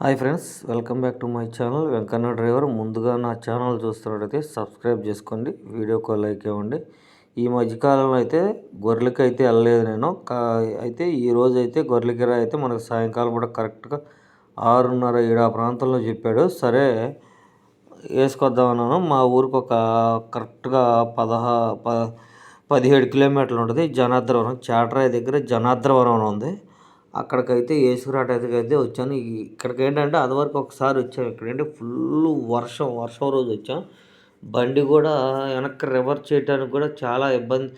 Hi friends welcome back to my channel. Venkanna driver ముందుగా నా channel చూస్తున్నట్టయితే subscribe చేసుకోండి వీడియోకి లైక్ ఇవ్వండి. ఈ మధ్యకాలంలో అయితే గొర్రెలకి అయితే వెళ్ళలేదు నేను. కా అయితే ఈ రోజు అయితే గొర్రెలకి అయితే మనకు సాయంకాలం కూడా కరెక్ట్గా ఆరున్నర ఏడు ఆ ప్రాంతంలో చెప్పాడు. సరే వేసుకొద్దామన్నాను మా ఊరికి ఒక కరెక్ట్గా పదహా ప పదిహేడు కిలోమీటర్లు ఉంటుంది. జనాద్రవరం చాటరాయి దగ్గర జనాద్రవరం ఉంది. అక్కడికైతే వేసుకురావడానికి అయితే వచ్చాను. ఇక్కడికి ఏంటంటే అదివరకు ఒకసారి వచ్చాం ఇక్కడంటే ఫుల్ వర్షం వర్షం రోజు వచ్చాం. బండి కూడా వెనక్కి రివర్స్ చేయడానికి కూడా చాలా ఇబ్బంది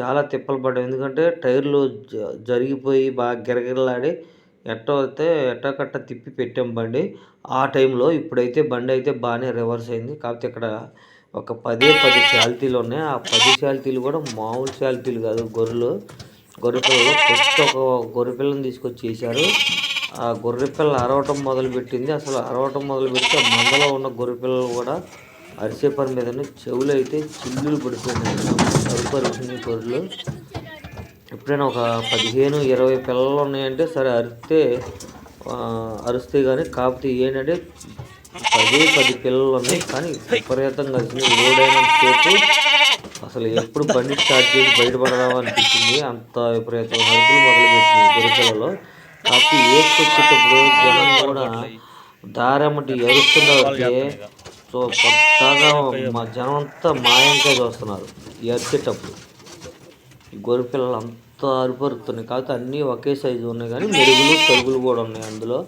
చాలా తిప్పలు పడ్డాం. ఎందుకంటే టైర్లు జ- జరిగిపోయి బాగా గిరగిరలాడి ఎట్టో అయితే ఎట్టకట్ట తిప్పి పెట్టాం బండి. ఆ టైంలో ఇప్పుడైతే బండి అయితే బాగానే రివర్స్ అయింది. కాకపోతే ఇక్కడ ఒక పదే పది శాల్తీలు ఉన్నాయి. ఆ పది శాల్తీలు కూడా మామూలు శాల్తీలు కాదు గొర్రెలు. గొర్రె పిల్లలు ఫస్ట్ ఒక గొర్రెపిల్లని తీసుకొచ్చి వేశారు ఆ గొర్రె పిల్ల అరవటం మొదలు పెట్టింది అసలు అరవటం మొదలు ఆ మందలో ఉన్న గొర్రె పిల్లలు కూడా అరిసే పని మీద చెవులు అయితే చిల్లులు పడిపోయినాయి. కడుపు గొర్రెలు. ఎప్పుడైనా ఒక పదిహేను ఇరవై పిల్లలు ఉన్నాయంటే సరే అరిస్తే అరిస్తే కానీ కాకపోతే ఏంటంటే పది పది పిల్లలు ఉన్నాయి. కానీ విపరీతంగా కలిసి లోడ్ సేపు అసలు ఎప్పుడు బండి స్టార్ట్ చేసి బయటపడదాం అనిపించింది. అంత విపరీతం అరుపులు మొదలుపెట్టింది గొరిపిల్లలో కాకపోతే ఏసుకొచ్చేటప్పుడు జనం కూడా దారమ్మటి ఎరుస్తుండే సో కొత్తగా మా జనం అంతా మాయంగా చూస్తున్నారు. ఎరిచేటప్పుడు ఈ గొర్రె పిల్లలు అంతా అరుపరుతున్నాయి. కాకపోతే అన్నీ ఒకే సైజు ఉన్నాయి కానీ మెరుగులు తరుగులు కూడా ఉన్నాయి అందులో.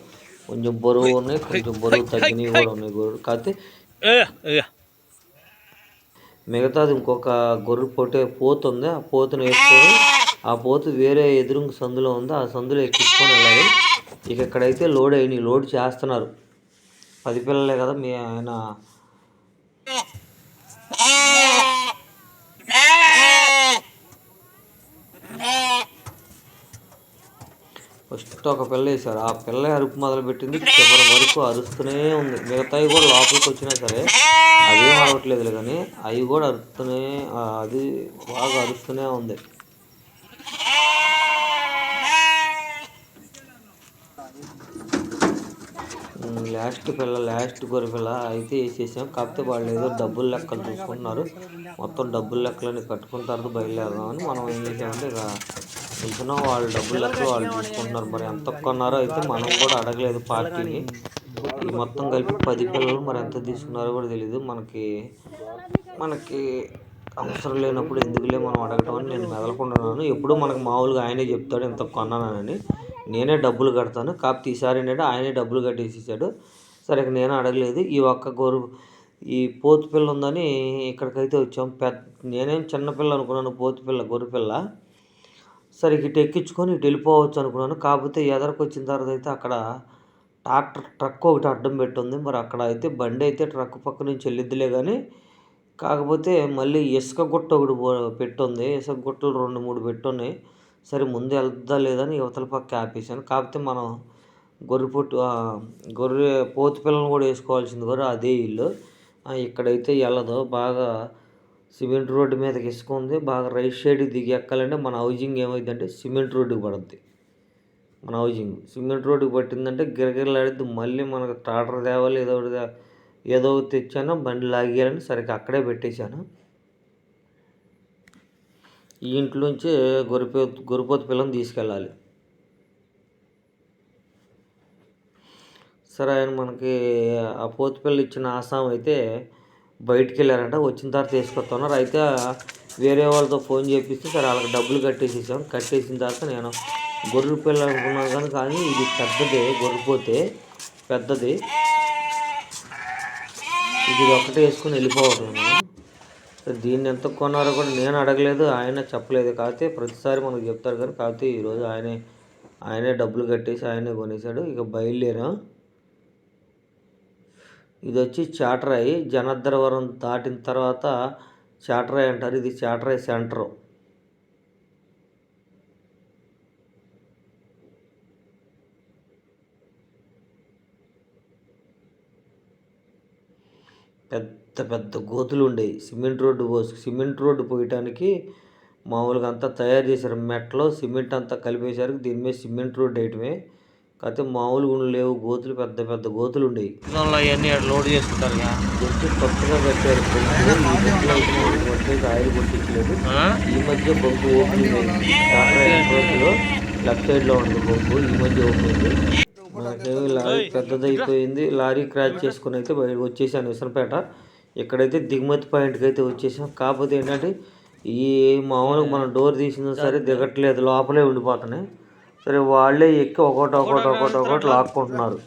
కొంచెం బరువు ఉన్నాయి కొంచెం బరువు తగ్గినవి కూడా ఉన్నాయి గొర్రెలు కాకపోతే మిగతాది ఇంకొక గొర్రె పొట్టే పోతు ఉంది. ఆ పోతును వేసుకొని ఆ పోతు వేరే ఎదురుంగ సందులో ఉంది. ఆ సందులో ఎక్కించుకొని వెళ్ళాలి. ఇక ఇక్కడైతే లోడ్ అయినాయి. లోడ్ చేస్తున్నారు. పది పిల్లలే కదా మీ ఆయన. ఫస్ట్ ఒక పిల్ల వేశారు. ఆ పిల్ల అరుపు మొదలు పెట్టింది చివరి వరకు అరుస్తూనే ఉంది. మిగతావి కూడా లోపలికి వచ్చినా సరే అవేం అరవట్లేదు కానీ అవి కూడా అరుస్తూనే అది బాగా అరుస్తూనే ఉంది. లాస్ట్ పిల్ల లాస్ట్ గొర్రె పిల్ల అయితే వేసేసాం. కాకపోతే వాళ్ళు ఏదో డబ్బులు లెక్కలు చూసుకుంటున్నారు. మొత్తం డబ్బులు లెక్కలని కట్టుకున్న తర్వాత బయలుదేరదామని మనం ఏం చేసామంటే ఇక వెళ్తున్నాం వాళ్ళు డబ్బులు లెక్కలు వాళ్ళు చూసుకుంటున్నారు మరి ఎంత కొన్నారో అయితే మనం కూడా అడగలేదు పార్టీని ఈ మొత్తం కలిపి పది పిల్లలు మరి ఎంత తీసుకున్నారో కూడా తెలియదు మనకి మనకి అవసరం లేనప్పుడు ఎందుకులే మనం అడగటం అని నేను మెదలకుంటున్నాను. ఎప్పుడు మనకు మామూలుగా ఆయనే చెప్తాడు ఎంత కొన్నానని నేనే డబ్బులు కడతాను. కాకపోతే ఈసారి ఏంటంటే ఆయనే డబ్బులు కట్టేసేసాడు. సరే ఇక నేను అడగలేదు. ఈ ఒక్క గోరు ఈ పోతు పిల్ల ఉందని ఇక్కడికైతే వచ్చాం. పెద్ద నేనేం చిన్నపిల్ల అనుకున్నాను పోతు పిల్ల గొర్రె పిల్ల. సరే ఇటు ఎక్కించుకొని ఇటు వెళ్ళిపోవచ్చు అనుకున్నాను. కాకపోతే ఎదరకు వచ్చిన తర్వాత అయితే అక్కడ ట్రాక్టర్ ట్రక్ ఒకటి అడ్డం పెట్టుంది. మరి అక్కడ అయితే బండి అయితే ట్రక్ పక్క నుంచి వెళ్ళిద్దిలే కానీ కాకపోతే మళ్ళీ ఇసుక గుట్ట ఒకటి పెట్టుంది. ఇసుక గుట్టలు రెండు మూడు పెట్టున్నాయి. సరే ముందు వెళ్దా లేదని యువతల పక్క ఆపేసాను కాకపోతే మనం గొర్రె పొట్టు గొర్రె పోతు పిల్లలను కూడా వేసుకోవాల్సింది కూడా అదే ఇల్లు. ఇక్కడైతే వెళ్ళదు. బాగా సిమెంట్ రోడ్డు మీదకి ఇసుక ఉంది బాగా రైట్ సైడ్కి దిగి ఎక్కాలంటే మన హౌజింగ్ ఏమైందంటే సిమెంట్ రోడ్డుకి పడుద్ది. మన హౌజింగ్ సిమెంట్ రోడ్డుకి పట్టిందంటే గిరగిరలాడిద్ది. మళ్ళీ మనకు ట్రాక్టర్ తేవాలి ఏదో ఒకటి ఏదో ఒకటి తెచ్చాను బండి లాగేయాలని సరిగ్గా అక్కడే పెట్టేశాను. ఈ ఇంట్లోంచి గొరిపో గొరిపోతు పిల్లని తీసుకెళ్ళాలి. సరే ఆయన మనకి ఆ పోతు పిల్ల ఇచ్చిన ఆసాం అయితే బయటికి వెళ్ళారంట వచ్చిన తర్వాత తీసుకొస్తున్నారు అయితే వేరే వాళ్ళతో ఫోన్ చేపిస్తే సరే వాళ్ళకి డబ్బులు కట్టేసేసాం. కట్టేసిన తర్వాత నేను గొర్రె పిల్ల అనుకున్నాను కానీ కానీ ఇది పెద్దదే గొర్రెపోతే పెద్దది. ఇది ఒకటే వేసుకుని వెళ్ళిపోవటం దీన్ని ఎంత కొన్నారో కూడా నేను అడగలేదు ఆయన చెప్పలేదు. కాకపోతే ప్రతిసారి మనకు చెప్తారు కానీ కాకపోతే ఈరోజు ఆయనే ఆయనే డబ్బులు కట్టేసి ఆయనే కొనేసాడు ఇక బయలుదేరాం. ఇది వచ్చి చాటరాయి. జనద్దరవరం దాటిన తర్వాత చాటరాయి అంటారు. ఇది చాటరాయి సెంటర్. పెద్ద పెద్ద గోతులు ఉండేవి. సిమెంట్ రోడ్డు పోసి సిమెంట్ రోడ్డు పోయటానికి మామూలుగా అంతా తయారు చేశారు. మెట్లో సిమెంట్ అంతా కలిపేసరికి దీని మీద సిమెంట్ రోడ్డు వేయటమే. కాకపోతే మామూలుగా ఉండి లేవు. గోతులు పెద్ద పెద్ద గోతులు ఉండేవి. అవన్నీ లోడ్ చేసుకుంటారు వచ్చి కొత్తగా వచ్చేసి ఆయిల్ కొట్టించలేదు. ఈ మధ్య బొంకు ఓపెనింగ్ అయింది. లెఫ్ట్ సైడ్లో ఉంది బొంకు ఈ మధ్య ఓపెన్ మనకేమో లారీ పెద్దదైపోయింది. లారీ క్రాచ్ చేసుకుని అయితే బయట వచ్చేసాను విసనపేట. ఇక్కడైతే దిగుమతి పాయింట్కి అయితే వచ్చేసాం. కాకపోతే ఏంటంటే ఈ మామూలుగా మనం డోర్ తీసినా సరే దిగట్లేదు. లోపలే ఉండిపోతున్నాయి. సరే వాళ్ళే ఎక్కి ఒకటి ఒకటి ఒకటి ఒకటి లాక్కుంటున్నారు.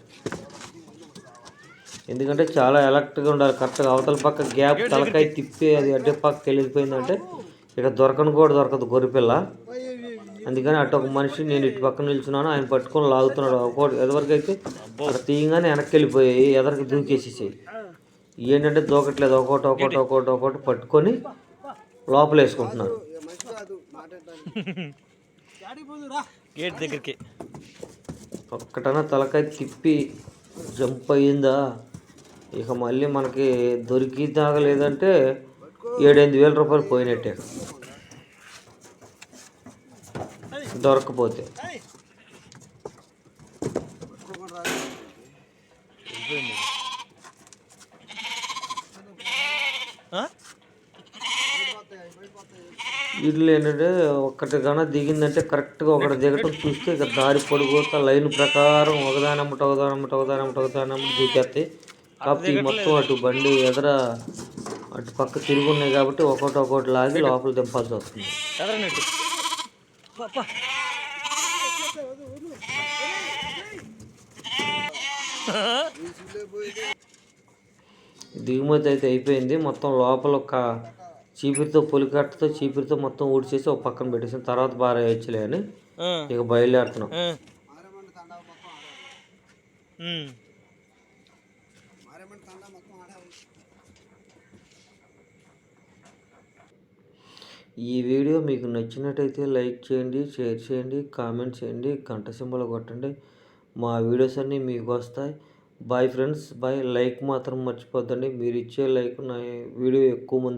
ఎందుకంటే చాలా ఎలక్ట్గా ఉండాలి కరెక్ట్గా అవతల పక్క గ్యాప్ తలకాయ తిప్పి అది అడ్డే పక్కకి వెళ్ళిపోయిందంటే ఇక దొరకను కూడా దొరకదు గొర్రెపిల్ల అందుకని అటు ఒక మనిషి నేను ఇటు పక్కన నిల్చున్నాను ఆయన పట్టుకొని లాగుతున్నాడు. ఒకటి ఎదవరకు అయితే అక్కడ తీయగానే వెనక్కి వెళ్ళిపోయాయి ఎదరికి దూకేసేసాయి. ఏంటంటే దూకట్లేదు ఒకటి ఒకటి ఒకటి ఒకటి పట్టుకొని లోపల వేసుకుంటున్నారు గేట్ దగ్గరికి. ఒక్కటన తలకాయ తిప్పి జంప్ అయ్యిందా? ఇక మళ్ళీ మనకి దొరికి తాగలేదంటే ఏడెనిమిది వేల రూపాయలు పోయినట్టే. దొరకపోతే వీళ్ళు ఏంటంటే ఒక్కటి కన్నా దిగిందంటే కరెక్ట్గా ఒకటి దిగటం చూస్తే ఇక దారి పొడిపోతా లైన్ ప్రకారం ఒకదానమ్మట ఒకదానమ్మట ఒకదానమ్మట ఒకదానమ్మట దూకేస్తాయి కాకపోతే మొత్తం అటు బండి ఎదర అటు పక్క తిరిగి ఉన్నాయి కాబట్టి ఒకటి ఒకటి లాగి లోపల దింపాల్సి వస్తుంది. దిగుమతి అయితే అయిపోయింది. మొత్తం లోపల ఒక చీపిరితో పులికట్టతో చీపిరితో మొత్తం ఊడ్చేసి ఒక పక్కన పెట్టేసిన తర్వాత బాగా వేయచ్చులే అని ఇక బయలుదేరుతున్నాం. ఈ వీడియో మీకు నచ్చినట్టయితే లైక్ చేయండి షేర్ చేయండి కామెంట్ చేయండి గంట సింబల్ కొట్టండి. మా వీడియోస్ అన్నీ మీకు వస్తాయి. బాయ్ ఫ్రెండ్స్ బాయ్ లైక్ మాత్రం మర్చిపోద్దండి. మీరు ఇచ్చే లైక్ నా వీడియో ఎక్కువ మంది